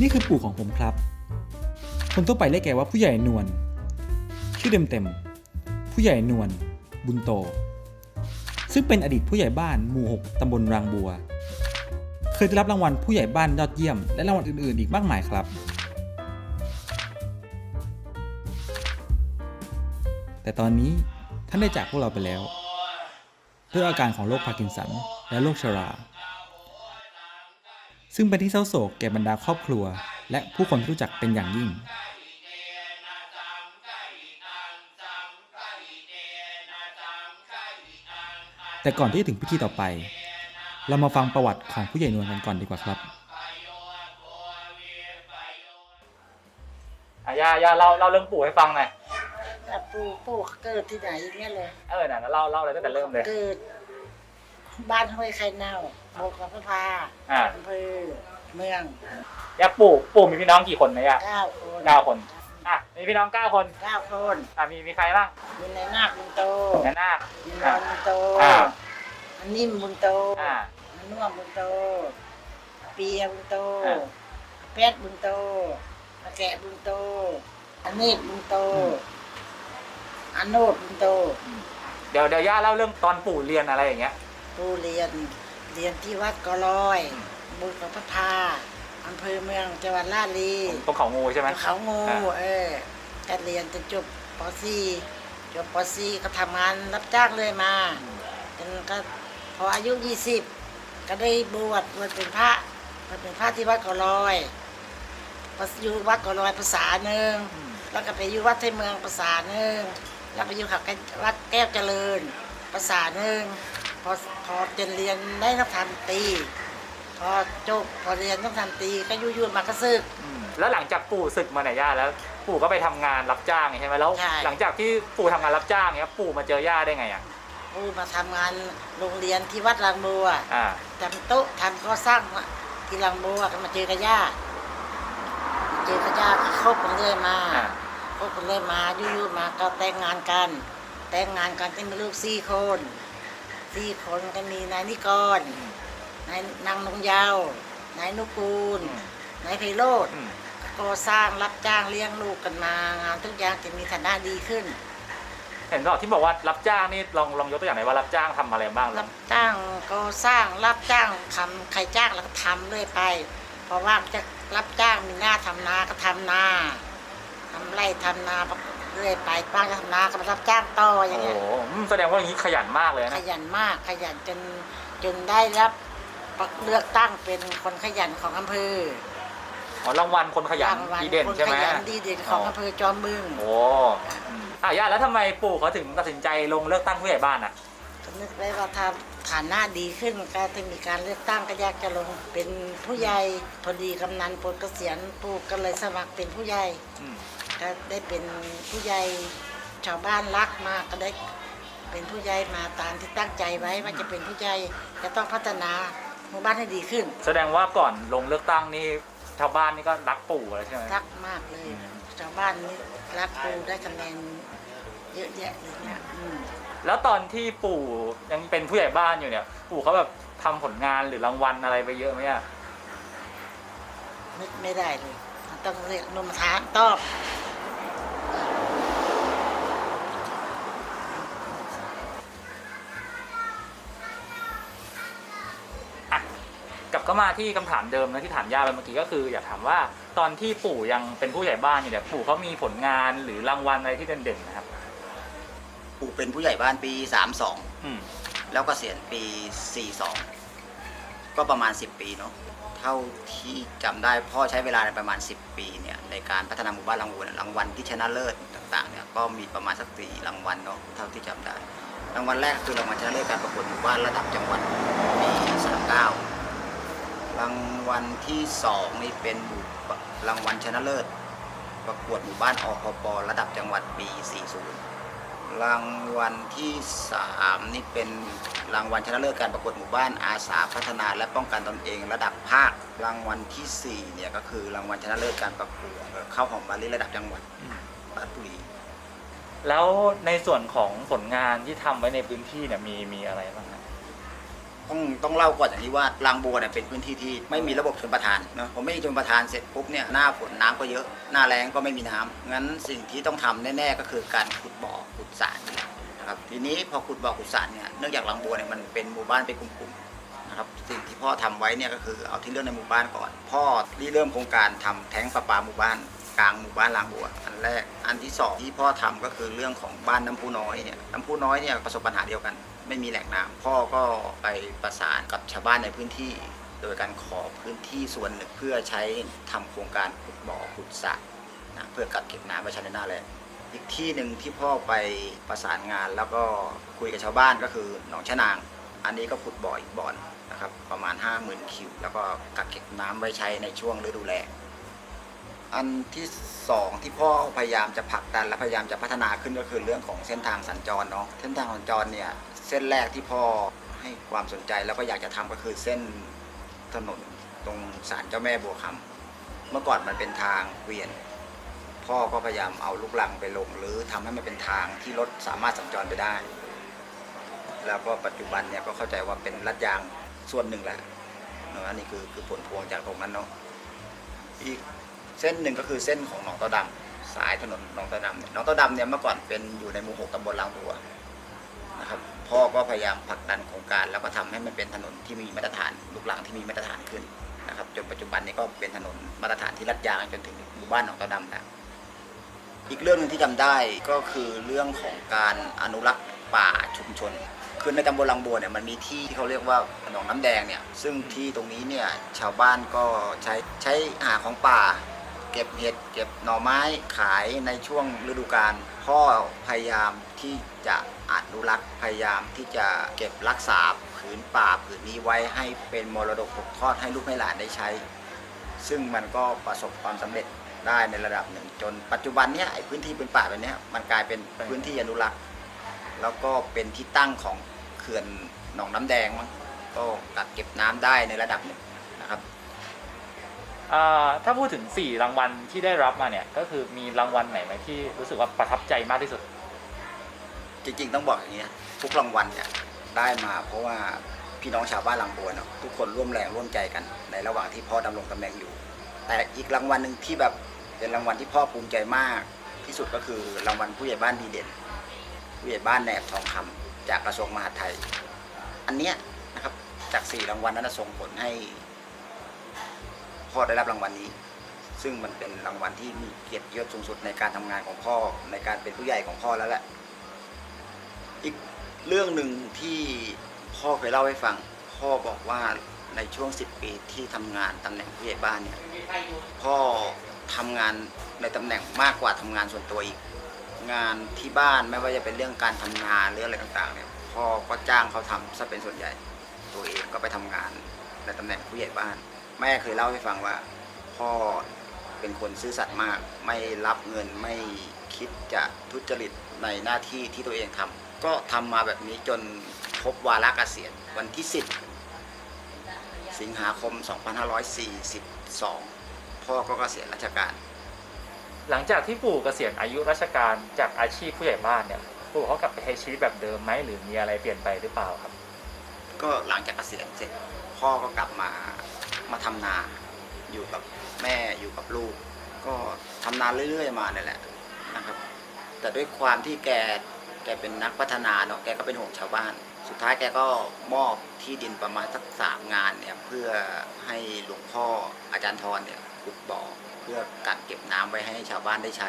นี่คือปู่ของผมครับ คนทั่วไปเรียกแกว่าผู้ใหญ่นวล ชื่อเต็มๆ ผู้ใหญ่นวล บุญโต ซึ่งเป็นอดีตผู้ใหญ่บ้านหมู่ 6ตำบลรางบัว เคยได้รับรางวัลผู้ใหญ่บ้านยอดเยี่ยม และรางวัลอื่นๆ อีกมากมายครับ แต่ตอนนี้ท่านได้จากพวกเราไปแล้ว ด้วยอาการของโรคพาร์กินสันและโรคชรา ซึ่งเป็นที่เศร้าโศกแก่บรรดาครอบครัว และผู้คนที่รู้จักเป็นอย่างยิ่ง แต่ก่อนที่จะถึงพิธีต่อไป เรามาฟังประวัติของผู้ใหญ่นวลกันก่อนดีกว่าครับอะย่าย่าเล่าเล่าเรื่องปู่ให้ฟังหน่อย แต่ปู่ปู่เกิดที่ไหนเนี่ยเลย เออน่ะเล่าเล่าเลยตั้งแต่เริ่มเลย เกิด บ้านห้วยไข่เน่าโบกกับพระพาอ่าอำเภอเมืองย่าปู่ปู่มีพี่น้องกี่คนนะย่าเก้าคนเก้าคนอะมีพี่น้องเก้าคนเก้าคนอะมีมีใครบ้างมีนายนาคบุญโตแม่นาคมีนอนบุญโตอ่าอันนิ่มบุญโตอ่าอันนุ่มบุญโตอาเปียบุญโตอ่าอาแพทย์บุญโตอาแกะบุญโตอันเนตรบุญโตอันโนดบุญโตเดี๋ยวเดี๋ยวย่าเล่าเรื่องตอนปู่เรียนอะไรอย่างเงี้ย ผู้เรียน เรียนที่วัดกอลอยบุญของพระพาอำเภอเมืองจังหวัดราชบุรีตรงเขางูใช่ไหมเขางูอ่าเออก็เรียนจนจบป .4 จบป .4 ก็ทำงานรับจ้างเลยมาจนก็พออายุ 20 ก็ได้บวชบวชเป็นพระบวชเป็นพระที่วัดกอลอยพออยู่วัดกอลอยภาษาหนึ่งแล้วก็ไปอยู่วัดไทยเมืองภาษาหนึ่งแล้วไปอยู่ขับวัดแก้วเจริญภาษาหนึ่งพ อพอเรียนเรียนได้นักธรรมตรีพอจบพอเรียนนักธรรมตรีก็อยู่อยู่มากระซึกอืมแล้วหลังจากปู่ศึกมาเนี่ยย่าแล้ว ปู่ก็ไปทำงานรับจ้างใช่ไหมแล้ว ใช่ หลังจากที่ปู่ทำงานรับจ้างเนี้ยปู่มาเจอย่าได้ไงอะผู้มาทำงานโรงเรียนที่วัดรางบัวอ่าทำโต๊ะทำก่อสร้างที่รางบัวก็มาเจอกับย่ามาเจอกับย่าก็คบกันเรื่อยมาอ่าคบกันเรื่อยมาอยู่ๆมาก็แต่งงานกัน แต่งงานกันก็มีลูกสี่คน สี่คนก็มีนายนิกรนายนางนงยาวนายนุกูลอืมนายไพโรธอืมก็สร้างรับจ้างเลี้ยงลูกกันมางานทุกอย่างจะมีฐานะดีขึ้น เห็นบอกที่บอกว่ารับจ้างนี่ลองลองยกตัวอย่างหน่อยว่ารับจ้างทำอะไรบ้างรับจ้างก็สร้างรับจ้างทำใครจ้างแล้วก็ทำเรื่อยไป เพราะว่าจะรับจ้างมีหน้าทำนาก็ทำนาทำไร่ทำนา เรื่อยไปบ้างก็ทำนาก็มารับจ้างต่ออโอ้ย่างโหเงี้ยอืมแสดงว่าอย่างนี้ขยันมากเลยขนะ ยันมากขยันจนจนได้รับเลือกตั้งเป็นคนขยันของอำเภออ๋อรางวัลคนขยันรางวัลดีเด่นคนใช่ไหขม ยันดีเด่นของอำเภอจอมบึง โอ้อืมอะย่าแล้วทำไมปู่เขาถึงตัดสินใจลงเลือกตั้งผู้ใหญ่บ้านอะ ก็นึกได้ว่าถ้าฐานะดีขึ้นก็จะมีการเลือกตั้งก็อยากจะลงเป็นผู้ใหญ่พอดีกำนันปลดเกษียณปู่ก็เลยสมัครเป็นผู้ใหญ่ อืม ก็ได้เป็นผู้ใหญ่ชาวบ้านรักมากก็ได้เป็นผู้ใหญ่มาตามที่ตั้งใจไว้ว่าจะเป็นผู้ใหญ่จะต้องพัฒนาหมู่บ้านให้ดีขึ้น แสดงว่าก่อนลงเลือกตั้งนี่ชาวบ้านนี่ก็รักปู่เลยใช่ไหมรักมากเลยชาวบ้านนี่รักปู่ได้คะแนนเยอะแยะเลยนะอืมแล้วตอนที่ปู่ยังเป็นผู้ใหญ่บ้านอยู่เนี่ย ปู่เขาแบบทำผลงานหรือรางวัลอะไรไปเยอะไหมอะนึกไม่ได้เลย ต้องเรียกนมถามตอบ มาที่คำถามเดิมนะที่ถามย่าไปเมื่อกี้ก็คือ อยากถามว่าตอนที่ปู่ยังเป็นผู้ใหญ่บ้านอยู่เนี่ยปู่เขามีผลงานหรือรางวัลอะไรที่เด่นๆนะครับ ปู่เป็นผู้ใหญ่บ้านปี32อืมแล้วก็เสียณปี42ก็ประมาณ10ปีเนาะเท่าที่จำได้พ่อใช้เวลาในประมาณ 10 ปีเนี่ยในการพัฒนาหมู่บ้านรางวัลรางวัลที่ชนะเลิศต่างๆเนี่ยก็มีประมาณสักสี่รางวัลเนาะเท่าที่จำได้ รางวัลแรกคือรางวัลชนะเลิศการประกวดหมู่บ้านระดับจังหวัดปี39ราง วัลที่สองนี่เป็นหมู่รางวัลชนะเลิศ ประกวดหมู่บ้านอพประดับจังหวัดปี 40 รางวัลที่3นี่เป็นรางวัลชนะเลิศการประกวดหมู่บ้านอาสาพัฒนาและป้องกันตนเองระดับภาค รางวัลทีสี่4เนี่ยก็คือรางวัลชนะเลิศการประกวดข้าวหอมมะลิระดับจังหวัดอืมราชบุรีแล้วในส่วนของผลงานที่ทำไว้ในพื้นที่เนี่ยมีมีอะไรบ้างครับ ต้องต้องเล่าก่อนอย่างนี้ว่าลางบัวเนี่ยเป็นพื้นที่ที่ไม่มีระบบชนประทานนะผมไม่มีชนประทานเสร็จปุ๊บเนี่ยหน้าฝนน้ำก็เยอะ หน้าแรงก็ไม่มีน้ำงั้นสิ่งที่ต้องทำแน่ๆก็คือการขุดบ่อขุดสระนะนะครับทีนี้พอขุดบ่อขุดสระเนี่ยเนื่องจากลางบัวเนี่ยมันเป็นหมู่บ้านเป็นกลุ่มๆนะครับสิ่งที่พ่อทำไว้เนี่ยก็คือเอาที่เรื่องในหมู่บ้านก่อน พ่อริเริ่มโครงการทำแท้งประปาหมู่บ้านกลางหมู่บ้านลางบัวอันแรกอันที่สองที่พ่อทำก็คือเรื่องของบ้านน้ำพุน้อยเนี่ยน้ำพุน้อยเนี่ยประสบปัญหาเดียวกัน ไม่มีแหล่งน้ำพ่อก็ไปประสานกับชาวบ้านในพื้นที่ โดยการขอพื้นที่ส่วนหนึ่งเพื่อใช้ทำโครงการขุดบ่อขุดสระนะเพื่อกักเก็บน้ำไว้ใช้ในหน้าแล้งอีกที่หนึ่งที่พ่อไปประสานงานแล้วก็คุยกับชาวบ้านก็คือหนองชะนาง อันนี้ก็ขุดบ่ออีกบ่อนนะครับประมาณ 50,000คิวแล้วก็กักเก็บน้ำไว้ใช้ในช่วงฤดูแล้งอันที่สองที่พ่อพยายามจะผลักดันและพยายามจะพัฒนาขึ้นก็คือเรื่องของเส้นทางสัญจรเนาะเส้นทางสัญจรเนี่ย เส้นแรกที่พ่อให้ความสนใจแล้วก็อยากจะทำก็คือเส้นถนนตรงศาลเจ้าแม่บัวคำเมื่อก่อนมันเป็นทางเกวียน พ่อก็พยายามเอาลูกลังไปลง หรือทำให้มันเป็นทางที่รถสามารถสัญจรไปได้ แล้วก็ปัจจุบันเนี่ยก็เข้าใจว่าเป็นลัดยางส่วนหนึ่งแหละเนอะอันนี้คือคือผลพวงจากตรงนั้นเนาะอีกเส้นหนึ่งก็คือเส้นของหนองตาดำสายถนนหนองตาดำเนี่ยหนองตาดำเนี่ยเมื่อก่อนเป็นอยู่ในหมู่หกตำบลลางบัว พ่อก็พยายามผลักดันโครงการ แล้วก็ทำให้มันเป็นถนนที่มีมาตรฐานลูกหลังที่มีมาตรฐานขึ้นนะครับจนปัจจุบันนี้ก็เป็นถนนมาตรฐานที่ลัดยางจนถึงหมู่บ้านหนองตาดำแล้วอีกเรื่องหนึงที่จำได้ก็คือเรื่องของการอนุรักษ์ป่าชุมชน คือในตำบลลางบัวเนี่ยมันมีที่ที่เขาเรียกว่าหนองน้ำแดงเนี่ยซึ่งที่ตรงนี้เนี่ยชาวบ้านก็ใช้ใช้หาของป่า ก็บเห็ดเก็บหน่อไม้ขายในช่วงฤดูกาลพ่อพยายามที่จะอนุรักษ์พยายามที่จะเก็บรักษาผืนป่าผืนนี้ไว้ให้เป็นมรดกตกทอดให้ลูกให้หลานได้ใช้ ซึ่งมันก็ประสบความสำเร็จได้ในระดับหนึ่ง จนปัจจุบันเนี้ยไอ้พื้นที่เป็นป่าแบบนี้มันกลายเป็นพื้นที่อนุรักษ์ แล้วก็เป็นที่ตั้งของเขื่อนหนองน้ำแดงมั้งก็กักเก็บน้ำได้ในระดับหนึ่ง ถ้าพูดถึง 4 รางวัลที่ได้รับมาเนี่ย ก็คือมีรางวัลไหนไหมที่รู้สึกว่าประทับใจมากที่สุด จริงๆ ต้องบอกอย่างนี้ทุกรางวัลเนี่ยได้มาเพราะว่าพี่น้องชาวบ้านลางบัวเนาะทุกคนร่วมแรงร่วมใจกันในระหว่างที่พ่อดำรงตำแหน่งอยู่ แต่อีกรางวัลหนึ่งที่แบบเป็นรางวัลที่พ่อภูมิใจมาก ที่สุดก็คือรางวัลผู้ใหญ่บ้านดีเด่น ผู้ใหญ่บ้านแหนบทองคำจากกระทรวงมหาดไทย อันเนี้ยนะครับจากสี่รางวัลนั้นส่งผลให้ พ่อได้รับรางวัลนี้ ซึ่งมันเป็นรางวัลที่มีเกียรติยศสูงสุดในการทำงานของพ่อในการเป็นผู้ใหญ่ของพ่อแล้วแหละ อีกเรื่องหนึ่งที่พ่อเคยเล่าให้ฟัง พ่อบอกว่าในช่วง 10 ปีที่ทำงานตำแหน่งผู้ใหญ่บ้านเนี่ยพ่อทำงานในตำแหน่งมากกว่าทำงานส่วนตัวอีก งานที่บ้านไม่ว่าจะเป็นเรื่องการทำงานหรืออะไรต่างๆเนี่ยพ่อก็จ้างเขาทำซะเป็นส่วนใหญ่ ตัวเองก็ไปทำงานในตำแหน่งผู้ใหญ่บ้าน แม่เคยเล่าให้ฟังว่า พ่อเป็นคนซื่อสัตย์มาก ไม่รับเงินไม่คิดจะทุจริตในหน้าที่ที่ตัวเองทำก็ทำมาแบบนี้จนครบวาระเกษียณวันที่ 10 สิงหาคม 2542 พ่อก็เกษียณราชการ หลังจากที่ปู่เกษียณอายุราชการจากอาชีพผู้ใหญ่บ้านเนี่ยปู่เขากลับไปใช้ชีวิตแบบเดิมไหมหรือมีอะไรเปลี่ยนไปหรือเปล่าครับ ก็หลังจากเกษียณเสร็จพ่อก็กลับมา มาทำนาอยู่กับแม่อยู่กับลูก ก็ทำนาเรื่อยๆมาเนี่ยแหละนะครับ แต่ด้วยความที่แกแกเป็นนักพัฒนาเนาะแกก็เป็นห่วงชาวบ้าน สุดท้ายแกก็มอบที่ดินประมาณสักสามงานเนี่ยเพื่อให้หลวงพ่ออาจารย์ทรเนี่ยขุดบ่อเพื่อกักเก็บน้ำไว้ให้ชาวบ้านได้ใช้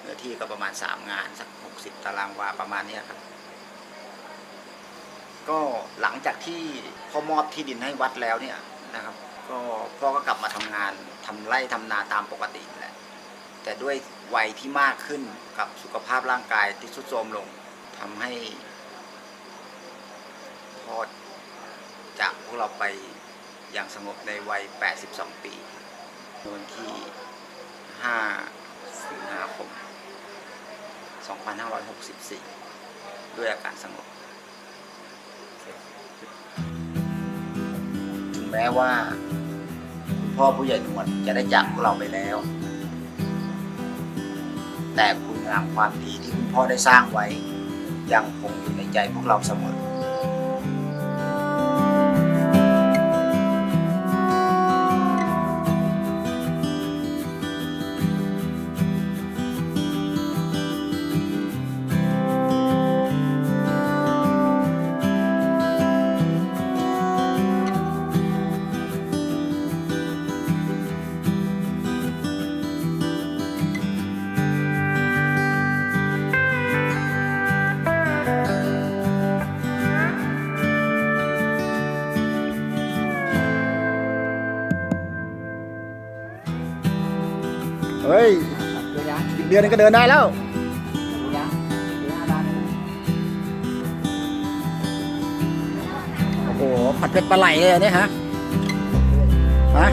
เนื้อที่ก็ประมาณสามงานสักหกสิบตารางวาประมาณเนี้ครับก็หลังจากที่พ่อมอบที่ดินให้วัดแล้วเนี่ย นะครับ ก็พ่อก็กลับมาทำงานทำไร่ทำนาตามปกติแหละ แต่ด้วยวัยที่มากขึ้นกับสุขภาพร่างกายที่ทรุดโทรมลงทำให้พ่อจากพวกเราไปอย่างสงบในวัย 82 ปีวันที่ 5 สิงหาคม 2564 ด้วยอาการสงบ ม้ว่าคุณพ่อผู้ใหญ่หนวดจะได้จากพวกเราไปแล้ว แต่คุณงามความดีที่คุณพ่อได้สร้างไว้ ยังคงอยู่ในใจพวกเราเสมอ ดือนนึงก็เดินได้แล้วโอ้โหผัดเผ็ดปลาไหลเลยเหรเนี่ยฮะฮะ